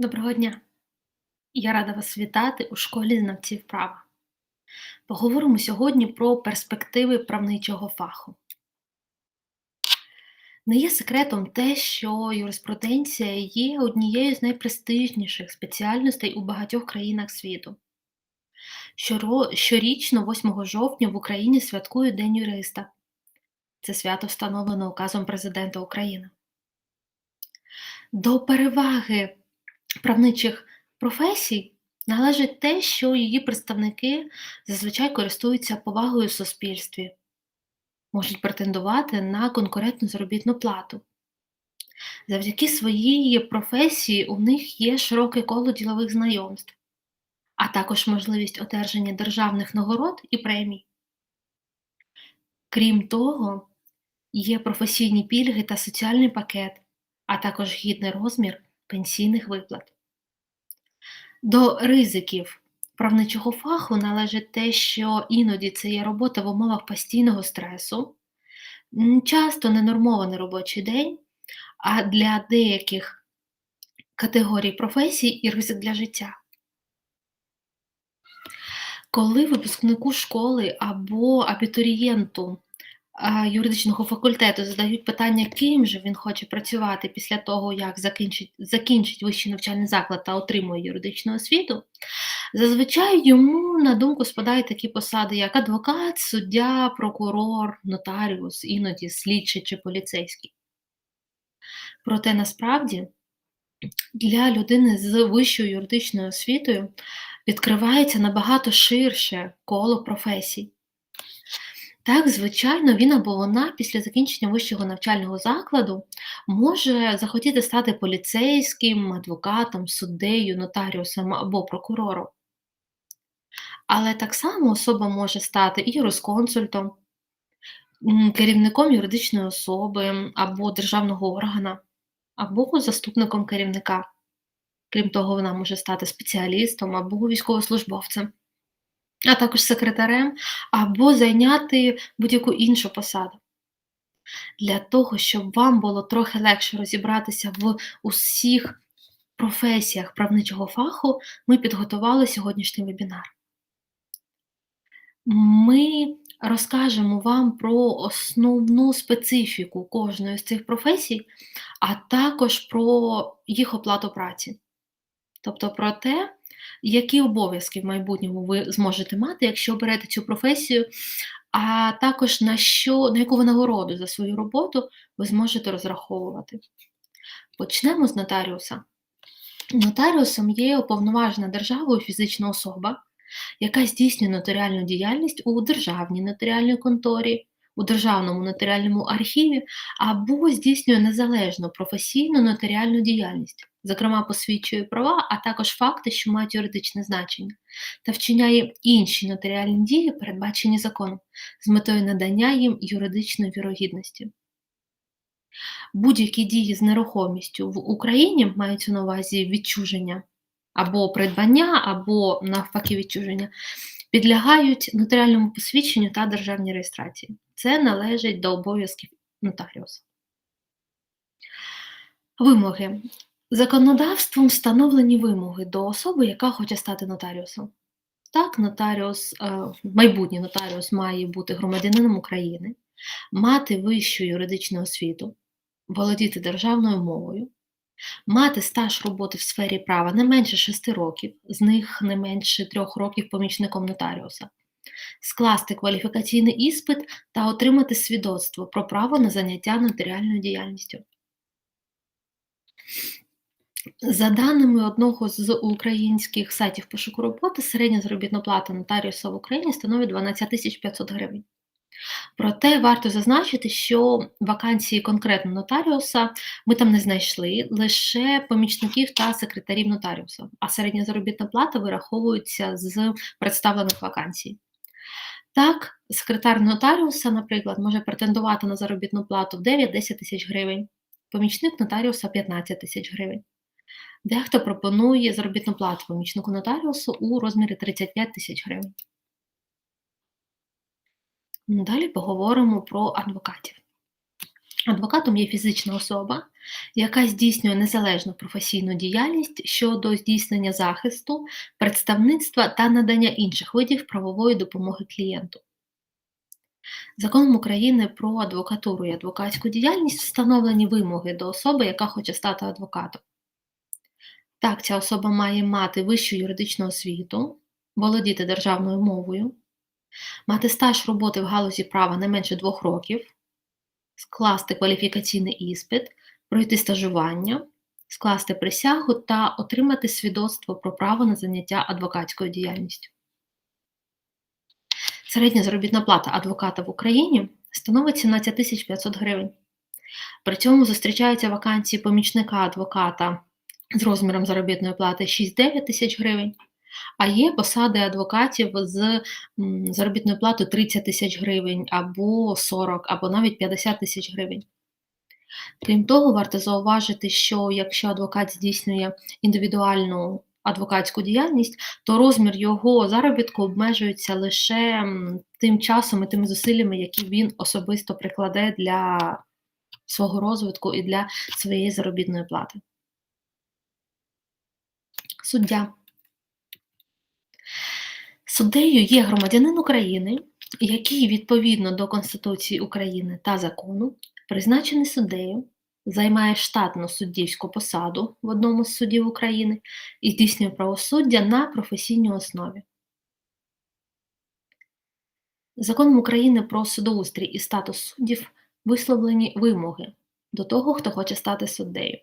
Доброго дня! Я рада вас вітати у школі знавців права. Поговоримо сьогодні про перспективи правничого фаху. Не є секретом те, що юриспруденція є однією з найпрестижніших спеціальностей у багатьох країнах світу. Щорічно, 8 жовтня, в Україні святкують День юриста. Це свято встановлено указом Президента України. До переваги правничих професій належить те, що її представники зазвичай користуються повагою в суспільстві, можуть претендувати на конкурентну заробітну плату. Завдяки своїй професії у них є широке коло ділових знайомств, а також можливість одержання державних нагород і премій. Крім того, є професійні пільги та соціальний пакет, а також гідний розмір пенсійних виплат. До ризиків правничого фаху належить те, що іноді це є робота в умовах постійного стресу, часто ненормований робочий день, а для деяких категорій професій і ризик для життя. Коли випускнику школи або абітурієнту юридичного факультету задають питання, ким же він хоче працювати після того, як закінчить, закінчить вищий навчальний заклад та отримує юридичну освіту, зазвичай йому на думку спадають такі посади, як адвокат, суддя, прокурор, нотаріус, іноді слідчий чи поліцейський. Проте насправді для людини з вищою юридичною освітою відкривається набагато ширше коло професій. Так, звичайно, він або вона після закінчення вищого навчального закладу може захотіти стати поліцейським, адвокатом, суддею, нотаріусом або прокурором. Але так само особа може стати і юрисконсультом, керівником юридичної особи або державного органа, або заступником керівника. Крім того, вона може стати спеціалістом або військовослужбовцем, а також секретарем, або зайняти будь-яку іншу посаду. Для того, щоб вам було трохи легше розібратися в усіх професіях правничого фаху, ми підготували сьогоднішній вебінар. Ми розкажемо вам про основну специфіку кожної з цих професій, а також про їх оплату праці. Тобто про те, які обов'язки в майбутньому ви зможете мати, якщо оберете цю професію, а також на що, на яку винагороду за свою роботу ви зможете розраховувати. Почнемо з нотаріуса. Нотаріусом є уповноважена державою фізична особа, яка здійснює нотаріальну діяльність у державній нотаріальній конторі, у державному нотаріальному архіві або здійснює незалежну професійну нотаріальну діяльність, зокрема посвідчує права, а також факти, що мають юридичне значення, та вчиняє інші нотаріальні дії, передбачені законом, з метою надання їм юридичної вірогідності. Будь-які дії з нерухомістю в Україні маються на увазі відчуження або придбання, або навпаки відчуження, підлягають нотаріальному посвідченню та державній реєстрації. Це належить до обов'язків нотаріуса. Вимоги. Законодавством встановлені вимоги до особи, яка хоче стати нотаріусом. Так, нотаріус, е, майбутній нотаріус має бути громадянином України, мати вищу юридичну освіту, володіти державною мовою, мати стаж роботи в сфері права не менше 6 років, з них не менше 3 років помічником нотаріуса, скласти кваліфікаційний іспит та отримати свідоцтво про право на заняття нотаріальною діяльністю. За даними одного з українських сайтів пошуку роботи, середня заробітна плата нотаріуса в Україні становить 12 500 гривень. Проте варто зазначити, що вакансії конкретно нотаріуса ми там не знайшли, лише помічників та секретарів нотаріуса, а середня заробітна плата вираховується з представлених вакансій. Так, секретар нотаріуса, наприклад, може претендувати на заробітну плату в 9-10 тисяч гривень, помічник нотаріуса 15 тисяч гривень. Дехто пропонує заробітну плату помічнику нотаріусу у розмірі 35 тисяч гривень. Далі поговоримо про адвокатів. Адвокатом є фізична особа, яка здійснює незалежну професійну діяльність щодо здійснення захисту, представництва та надання інших видів правової допомоги клієнту. Законом України про адвокатуру і адвокатську діяльність встановлені вимоги до особи, яка хоче стати адвокатом. Так, ця особа має мати вищу юридичну освіту, володіти державною мовою, мати стаж роботи в галузі права не менше двох років, скласти кваліфікаційний іспит, пройти стажування, скласти присягу та отримати свідоцтво про право на заняття адвокатською діяльністю. Середня заробітна плата адвоката в Україні становить 17 тисяч 500 гривень. При цьому зустрічаються вакансії помічника адвоката з розміром заробітної плати 6-9 тисяч гривень, а є посади адвокатів з заробітною платою 30 тисяч гривень, або 40, або навіть 50 тисяч гривень. Крім того, варто зауважити, що якщо адвокат здійснює індивідуальну адвокатську діяльність, то розмір його заробітку обмежується лише тим часом і тими зусиллями, які він особисто прикладе для свого розвитку і для своєї заробітної плати. Суддя. Суддею є громадянин України, який відповідно до Конституції України та закону призначений суддею, займає штатну суддівську посаду в одному з судів України і здійснює правосуддя на професійній основі. Законом України про судоустрій і статус суддів висловлені вимоги до того, хто хоче стати суддею.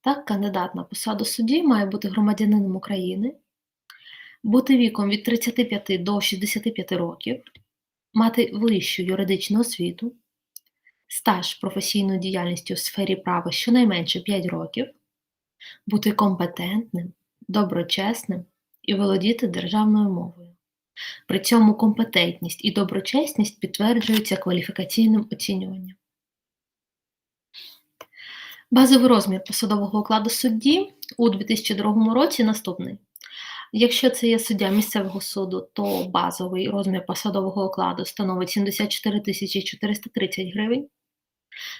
Так, кандидат на посаду судді має бути громадянином України, бути віком від 35 до 65 років, мати вищу юридичну освіту, стаж професійної діяльності у сфері права щонайменше 5 років, бути компетентним, доброчесним і володіти державною мовою. При цьому компетентність і доброчесність підтверджуються кваліфікаційним оцінюванням. Базовий розмір посадового окладу судді у 2002 році наступний. Якщо це є суддя місцевого суду, то базовий розмір посадового окладу становить 74 430 гривень.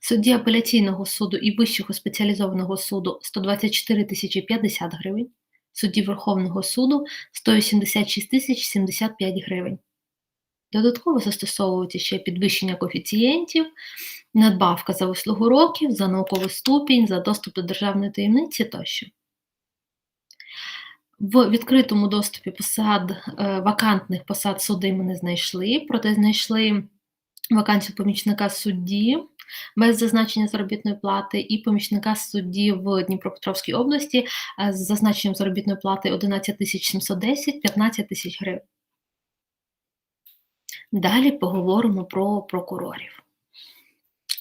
Судді апеляційного суду і Вищого спеціалізованого суду 124 050 гривень, судді Верховного суду 186 075 гривень. Додатково застосовується ще підвищення коефіцієнтів, надбавка за вислугу років, за науковий ступінь, за доступ до державної таємниці тощо. В відкритому доступі посад, е, вакантних посад суди ми не знайшли, проте знайшли вакансію помічника судді без зазначення заробітної плати, і помічника судді в Дніпропетровській області е, з зазначенням заробітної плати 11 710 15 тисяч гривень. Далі поговоримо про прокурорів.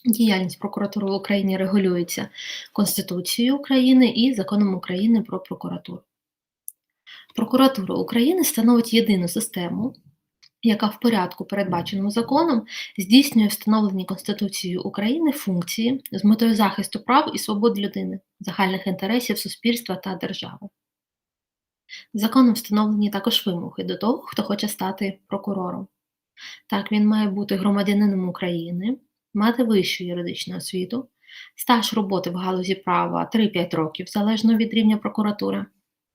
Діяльність прокуратури в Україні регулюється Конституцією України і законом України про прокуратуру. Прокуратура України становить єдину систему, яка в порядку, передбаченому законом, здійснює встановлені Конституцією України функції з метою захисту прав і свобод людини, загальних інтересів суспільства та держави. Законом встановлені також вимоги до того, хто хоче стати прокурором. Так, він має бути громадянином України, мати вищу юридичну освіту, стаж роботи в галузі права 3-5 років залежно від рівня прокуратури,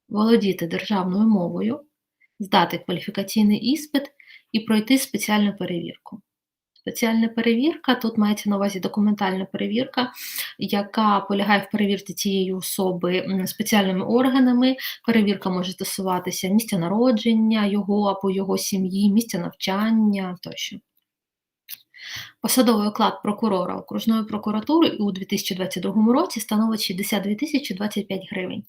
володіти державною мовою, здати кваліфікаційний іспит і пройти спеціальну перевірку. Спеціальна перевірка, тут мається на увазі документальна перевірка, яка полягає в перевірці цієї особи спеціальними органами. Перевірка може стосуватися місця народження його або його сім'ї, місця навчання тощо. Посадовий оклад прокурора окружної прокуратури у 2022 році становить 62 тисячі 25 гривень.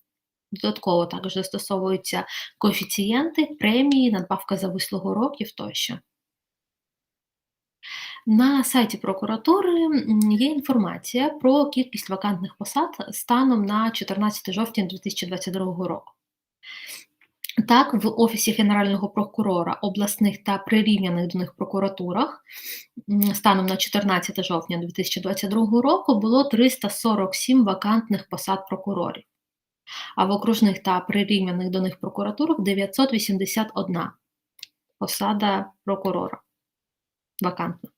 Додатково також застосовуються коефіцієнти, премії, надбавка за вислугу років тощо. На сайті прокуратури є інформація про кількість вакантних посад станом на 14 жовтня 2022 року. Так, в Офісі Генерального прокурора обласних та прирівняних до них прокуратурах станом на 14 жовтня 2022 року було 347 вакантних посад прокурорів, а в окружних та прирівняних до них прокуратурах 981 посада прокурора вакантна.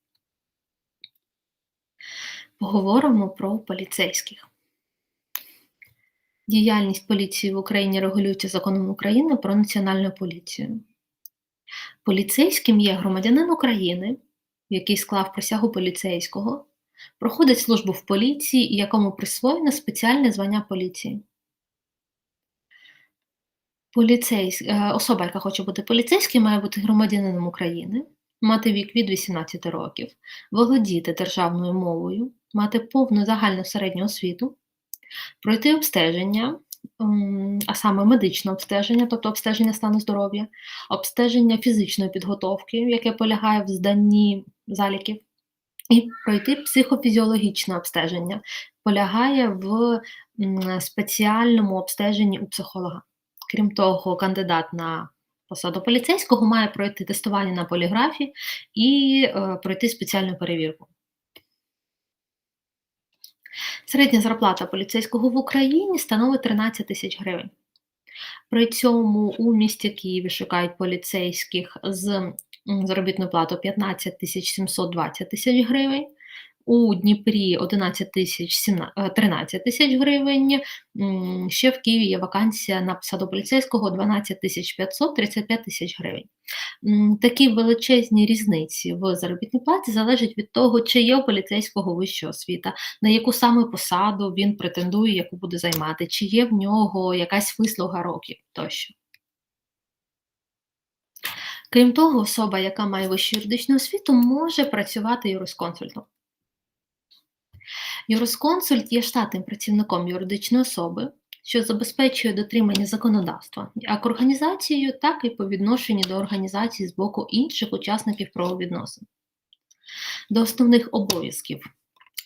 Поговоримо про поліцейських. Діяльність поліції в Україні регулюється законом України про національну поліцію. Поліцейським є громадянин України, який склав присягу поліцейського, проходить службу в поліції якому присвоєно спеціальне звання поліції. Поліцейсь... е, Особа, яка хоче бути поліцейським, має бути громадянином України, мати вік від 18 років, володіти державною мовою, мати повну загальну середню освіту, пройти обстеження, а саме медичне обстеження, тобто обстеження стану здоров'я, обстеження фізичної підготовки, яке полягає в зданні заліків, і пройти психофізіологічне обстеження, полягає в спеціальному обстеженні у психолога. Крім того, кандидат на посаду поліцейського має пройти тестування на поліграфі і е, пройти спеціальну перевірку. Середня зарплата поліцейського в Україні становить 13 тисяч гривень. При цьому у місті Києві шукають поліцейських з заробітною платою 15 тисяч 720 тисяч гривень, у Дніпрі 11 тисяч 17 е, 13 тисяч гривень. Ще в Києві є вакансія на посаду поліцейського 12 тисяч 500 35 тисяч гривень. Такі величезні різниці в заробітній платі залежать від того, чи є у поліцейського вища освіта, на яку саме посаду він претендує, яку буде займати, чи є в нього якась вислуга років тощо. Крім того, особа, яка має вищу юридичну освіту, може працювати юрисконсультом. Юрисконсульт є штатним працівником юридичної особи, що забезпечує дотримання законодавства як організацією, так і по відношенню до організації з боку інших учасників правовідносин. До основних обов'язків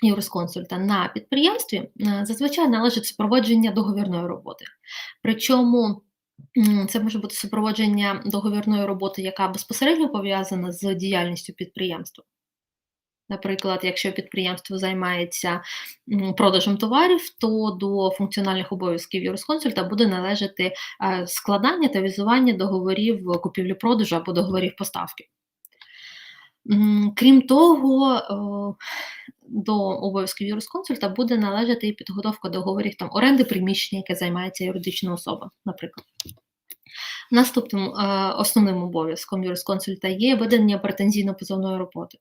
юрисконсульта на підприємстві е, зазвичай належить супроводження договірної роботи. Причому це може бути супроводження договірної роботи, яка безпосередньо пов'язана з діяльністю підприємства. Наприклад, якщо підприємство займається продажем товарів, то до функціональних обов'язків юрисконсульта буде належати е, складання та візування договорів купівлі-продажу або договорів поставки. Крім того, до обов'язків юрисконсульта буде належати і підготовка договорів там оренди приміщення, яке займається юридична особа, наприклад. Наступним е, основним обов'язком юрисконсульта є ведення претензійно-позовної роботи.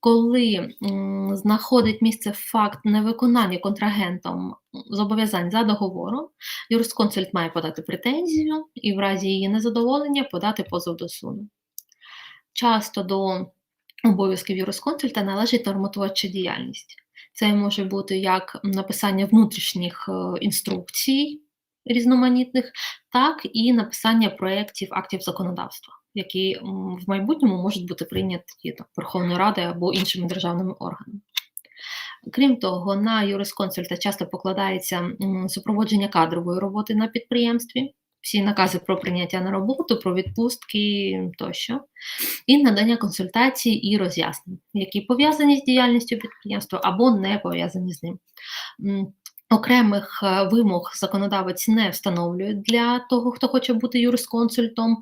Коли знаходить місце факт невиконання контрагентом зобов'язань за договором, юрисконсульт має подати претензію і в разі її незадоволення подати позов до суду. Часто до обов'язків юрисконсульта належить нормотворча діяльність. Це може бути як написання внутрішніх е, інструкцій різноманітних, так і написання проєктів актів законодавства, які в майбутньому можуть бути прийняті там, Верховною Радою або іншими державними органами. Крім того, на юрисконсульта часто покладається супроводження кадрової роботи на підприємстві, всі накази про прийняття на роботу, про відпустки тощо, і надання консультацій і роз'яснень, які пов'язані з діяльністю підприємства або не пов'язані з ним. Окремих е, вимог законодавець не встановлює для того, хто хоче бути юрисконсультом.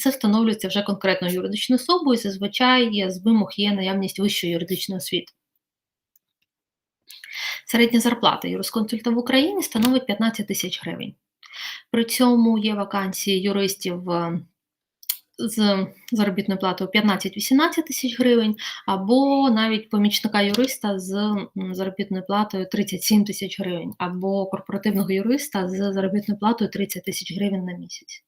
Це встановлюється вже конкретно юридичною особою, і зазвичай з вимог є наявність вищої юридичної освіти. Середня зарплата юрисконсульта в Україні становить 15 тисяч гривень. При цьому є вакансії юристів е, з заробітною платою 15-18 тисяч гривень, або навіть помічника юриста з заробітною платою 37 тисяч гривень, або корпоративного юриста з заробітною платою 30 тисяч гривень на місяць.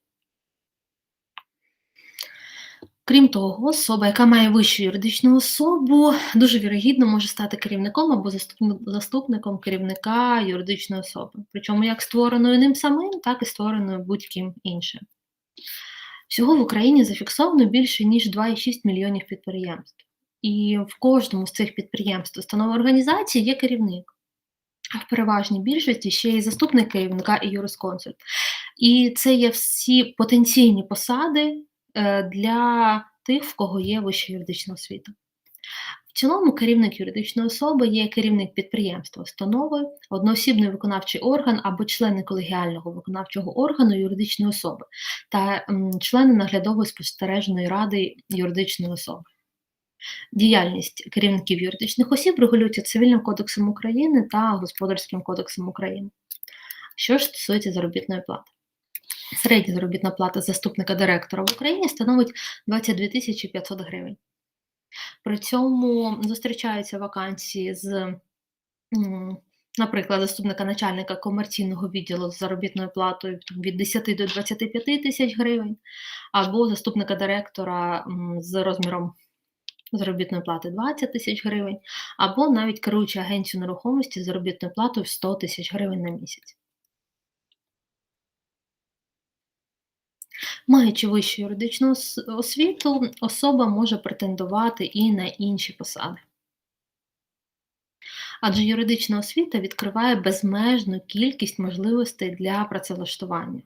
Крім того, особа, яка має вищу юридичну особу, дуже вірогідно може стати керівником або заступником керівника юридичної особи, причому як створеною ним самим, так і створеною будь-ким іншим. Всього в Україні зафіксовано більше ніж 2,6 мільйонів підприємств. І в кожному з цих підприємств, установ організації є керівник. А в переважній більшості ще й заступник керівника і юрисконсульт. І це є всі потенційні посади е, для тих, в кого є вища юридична освіта. Цілому керівник юридичної особи є керівник підприємства, установи, одноосібний виконавчий орган або члени колегіального виконавчого органу юридичної особи та члени наглядової спостережної ради юридичної особи. Діяльність керівників юридичних осіб регулюється Цивільним кодексом України та Господарським кодексом України. Що ж стосується заробітної плати? Середня заробітна плата заступника директора в Україні становить 22 500 гривень. При цьому зустрічаються вакансії з, наприклад, заступника начальника комерційного відділу з заробітною платою від 10 до 25 тисяч гривень, або заступника директора з розміром заробітної плати 20 тисяч гривень, або навіть керуючи агенцію нерухомості з заробітною платою в 100 тисяч гривень на місяць. Маючи вищу юридичну освіту, особа може претендувати і на інші посади. Адже юридична освіта відкриває безмежну кількість можливостей для працевлаштування.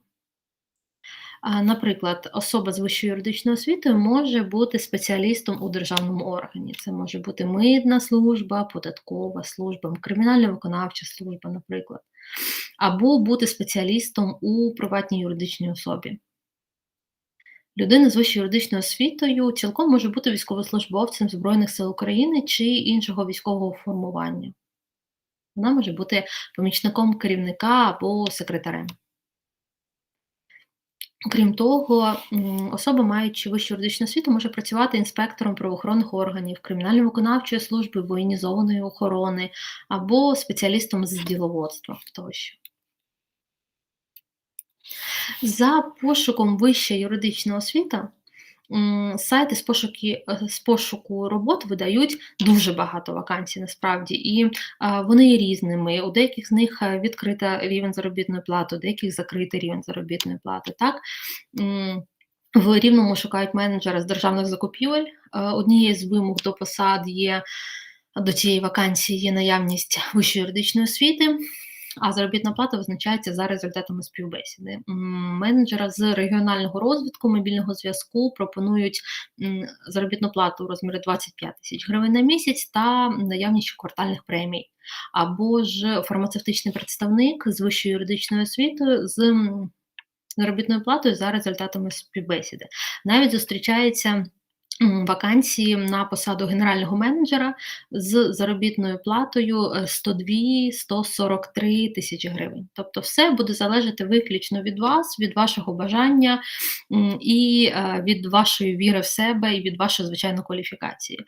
Наприклад, особа з вищою юридичною освітою може бути спеціалістом у державному органі. Це може бути митна служба, податкова служба, кримінально-виконавча служба, наприклад, або бути спеціалістом у приватній юридичній особі. Людина з вищою юридичною освітою цілком може бути військовослужбовцем Збройних сил України чи іншого військового формування. Вона може бути помічником керівника або секретарем. Крім того, особа, маючи вищу юридичну освіту, може працювати інспектором правоохоронних органів, кримінально-виконавчої служби, воєнізованої охорони або спеціалістом з діловодства тощо. За пошуком вища юридична освіта, сайти з, пошуки, е, з пошуку робот видають дуже багато вакансій насправді, і вони є різними. У деяких з них е, відкрита рівень заробітної плати, у деяких закритий рівень заробітної плати. Так? В рівному шукають менеджера з державних закупівель. Е, Однією з вимог до посад є до цієї вакансії є наявність вищої юридичної освіти, а заробітна плата визначається за результатами співбесіди. Менеджера з регіонального розвитку, мобільного зв'язку пропонують заробітну плату у розмірі 25 тисяч гривень на місяць та наявність квартальних премій. Або ж фармацевтичний представник з вищою юридичною освітою з заробітною платою за результатами співбесіди. Навіть зустрічається вакансії на посаду генерального менеджера з заробітною платою е, 102-143 тисячі гривень. Тобто, все буде залежати виключно від вас, від вашого бажання і е, від вашої віри в себе і від вашої звичайної кваліфікації.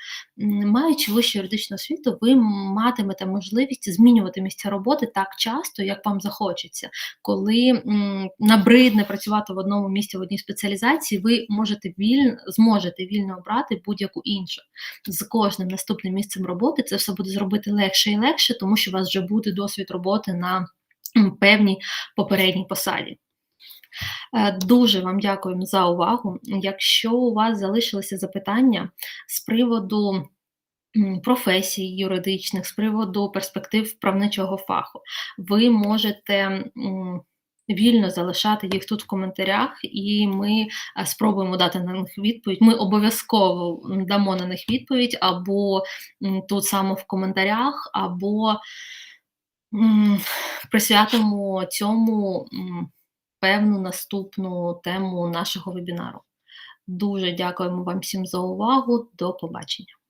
Маючи вищу юридичну освіту, ви матимете можливість змінювати місця роботи так часто, як вам захочеться. Коли набридне працювати в одному місці в одній спеціалізації, ви можете вільно зможете вільно обрати будь-яку іншу. З кожним наступним місцем роботи це все буде зробити легше і легше, тому що у вас вже буде досвід роботи на певній попередній посаді. Е, Дуже вам дякуємо за увагу. Якщо у вас залишилися запитання з приводу професій юридичних, з приводу перспектив правничого фаху, ви можете вільно залишати їх тут в коментарях, і ми е, спробуємо дати на них відповідь. Ми обов'язково дамо на них відповідь або тут саме в коментарях, або присвятимо цьому певну наступну тему нашого вебінару. Дуже дякуємо вам всім за увагу. До побачення.